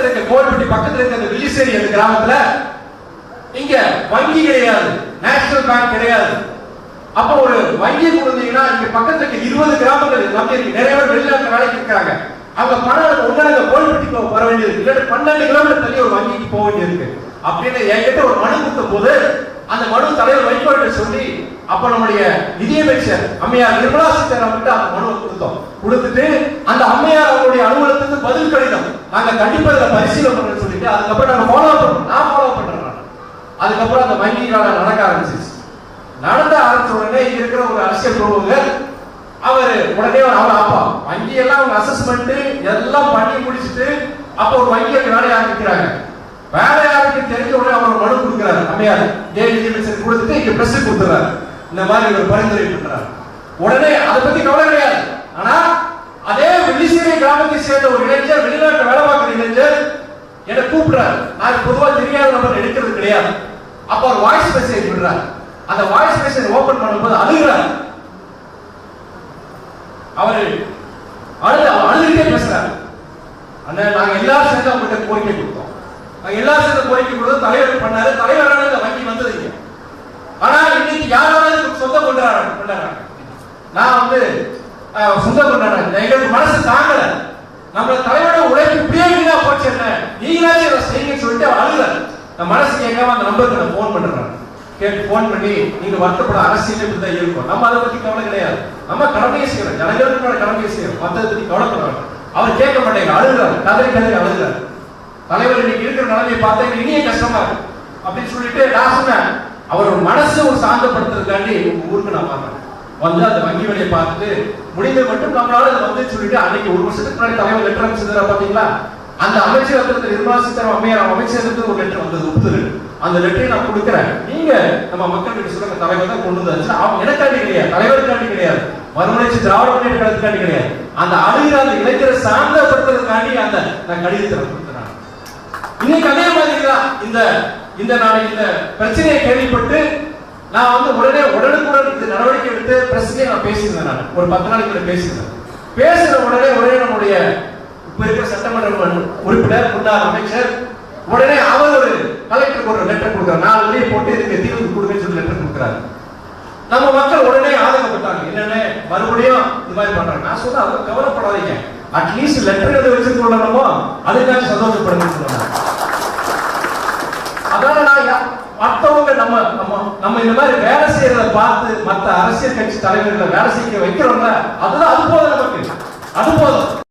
பக்கத்துல இருக்க கோல்பட்டி பக்கத்துல இருக்க அந்த வில்லிசேரி அந்த கிராமத்துல இங்க வங்கி கிடையாது. நேஷனல் பேங்க் கிடையாது. அப்ப ஒரு வங்கி கொடுத்தீங்கன்னா இங்க பக்கத்துல இருக்க இருபது கிராமங்கள் நம்பி இருக்கு. நிறைய பேர் வெளிநாட்டு வேலைக்கு இருக்காங்க அவங்க பணம் உடனே போக வர வேண்டியது இல்லாட்டி பன்னெண்டு கிலோமீட்டர் தள்ளி ஒரு வங்கிக்கு போக வேண்டியிருக்கு அப்படின்னு என்கிட்ட ஒரு மனு கொடுத்த போது அந்த மனு தலைவர் வழிபாட்டு சொல்லி அப்ப நம்முடைய நிதியமைச்சர் அம்மையார் நிர்மலா சீதாராமன் கிட்ட அந்த மனுவை கொடுத்தோம். கொடுத்துட்டு அந்த அம்மையார் அவங்களுடைய அலுவலகத்துக்கு பதில் கடிதம். நாங்க கண்டிப்பா இதை பரிசீலனை பண்ணணும்னு சொல்லிட்டு அதுக்கப்புறம் நாங்க ஃபாலோ பண்ணோம் நான் ஃபாலோ பண்றேன் அதுக்கப்புறம் அந்த வங்கி காலம் நடக்க ஆரம்பிச்சிச்சு நடந்த ஆரம்பிச்ச உடனே இங்க இருக்கிற ஒரு அரசியல் பிரமுகர் அவர் உடனே ஒரு அவர் ஆப்பா வங்கி எல்லாம் அவங்க அசஸ்மெண்ட் எல்லாம் பண்ணி முடிச்சிட்டு அப்ப ஒரு வங்கி அங்க வேலையை ஆரம்பிக்கிறாங்க. வேலை ஆரம்பிக்க தெரிஞ்ச உடனே அவர் மனு கொடுக்குறாரு. அம்மையார் ஜெயலலிதா கொடுத்துட்டு இங்க பிரஸ் கொடுத்துறாரு. இந்த மாதிரி ஒரு பரிந்துரை பண்றாரு. உடனே அதை பத்தி கவலை கிடையாது. ஆனா அதே வெள்ளிசேரி கிராமத்தை சேர்ந்த ஒரு இளைஞர் என்ன கூப்பிடுறாரு. நான் பொதுவா தெரியாத நம்பர் எடுக்கிறது கிடையாது. அப்ப ஒரு வாய்ஸ் மெசேஜ் விடுறாரு. அந்த வாய்ஸ் மெசேஜ் ஓபன் பண்ணும்போது அழுகிறார். அவரு அழுது அழுதுகிட்டே பேசுறாரு. அண்ணன் நாங்க எல்லாரும் சேர்ந்து அவங்கள்ட்ட கோரிக்கை கொடுத்தோம். நாங்க எல்லாரும் சேர்ந்து கோரிக்கை கொடுத்தோம். தலைவர் பண்ணாரு. தலைவரான இந்த வங்கி வந்ததுங்க ஆனா இன்னைக்கு யாராவது சொந்த சொந்தம் கொண்டாடுறாங்க கொண்டாடுறாங்க நான் வந்து சொந்த சொந்தம் கொண்டாடுறேன் எங்களுக்கு மனசு தாங்கல. நம்மள தலைவரோட நீங்களாவே இதை செய்யுங்கன்னு சொல்லிட்டு அவர் நான் மனசு கேட்காம அந்த நம்பருக்கு நான் ஃபோன் பண்றேன் கேட்டு ஃபோன் பண்ணி நீங்க வருத்தப்பட அரசியல் இப்படி தான் இருக்கும். நம்ம அதை பத்தி கவலை கிடையாது. நம்ம கடமையை செய்யறோம் ஜனங்களுக்கான கடமையை செய்யறோம் மத்ததை பத்தி கவலைப்படுறாங்க அவர் கேட்க மாட்டேங்க அழுகிறார். கதறி கதறி அழுகிறார். தலைவர் இன்னைக்கு இருக்கிற நிலைமையை பார்த்தா இனியே கஷ்டமா இருக்கு. அப்படின்னு சொல்லிட்டு நான் சொன்னேன். அவர் மனசு ஒரு சாந்தப்படுத்துறதுக்காண்டி உங்க ஊருக்கு நான் பார்த்தேன் வந்து அந்த வங்கி வேலையை பார்த்துட்டு முடிந்தது மட்டும் நம்மளால அதை வந்து சொல்லிட்டு அன்னைக்கு ஒரு வருஷத்துக்கு முன்னாடி தலைவர் லெட்டர் அனுப்பிச்சிருந்தா பாத்தீங்களா அந்த அமைச்சரத்துல நிர்மலா சீதாராமன் அம்மையார் அமைச்சருக்கு ஒரு லெட்டர் வந்தது ஒப்புதல். அந்த லெட்டரை நான் கொடுக்குறேன். நீங்க நம்ம மக்கள் கிட்ட சொல்லுங்க தலைவர் தான் கொண்டு வந்தாச்சு அவன் எனக்காண்டி கிடையாது தலைவருக்காண்டி கிடையாது மறுமலர்ச்சி திராவிட முன்னேற்ற கழகத்துக்காண்டி கிடையாது. அந்த அழுகிற அந்த இளைஞரை சாந்தப்படுத்துறதுக்காண்டி அந்த நான் கடிதத்தை கொடுக்குறேன் இன்னைக்கு அதே மாதிரி தான் இந்த இந்த நான் இந்த பிரச்சனையை கேள்விப்பட்டு நான் வந்து உடனே உடனுக்குடன் இந்த நடவடிக்கை எடுத்து பிரச்சனையை நான் பேசியிருந்தேன் நான். ஒரு பத்து நாளைக்கு பேசியிருந்தேன். பேசுற உடனே உடனே நம்முடைய இப்ப இருக்கிற சட்டமன்ற உறுப்பினர் முன்னாள் அமைச்சர் உடனே அவர் ஒரு கலெக்டருக்கு ஒரு லெட்டர் கொடுக்குறாரு. நாலு வழியை போட்டு இதுக்கு தீர்வு கொடுங்கன்னு சொல்லி லெட்டர் கொடுக்குறாரு. நம்ம மக்கள் உடனே ஆதங்கப்பட்டாங்க. என்னென்ன மறுபடியும் இது மாதிரி பண்றாங்க. நான் சொல்ல அவங்க கவலைப்படாதீங்க. அட்லீஸ்ட் லெட்டர் எழுத வச்சிருக்கோமோ அதுக்காக சந்தோஷப்படுங்க சொன்னாங்க அதனால நான் யா- நம்ம நம்ம நம்ம இந்த மாதிரி வேலை செய்யறத பார்த்து மத்த அரசியல் கட்சி தலைவர்களை வேலை செய்ய வைக்கிறோம்ல அதுதான் அது போதும் நமக்கு. அது போதும்.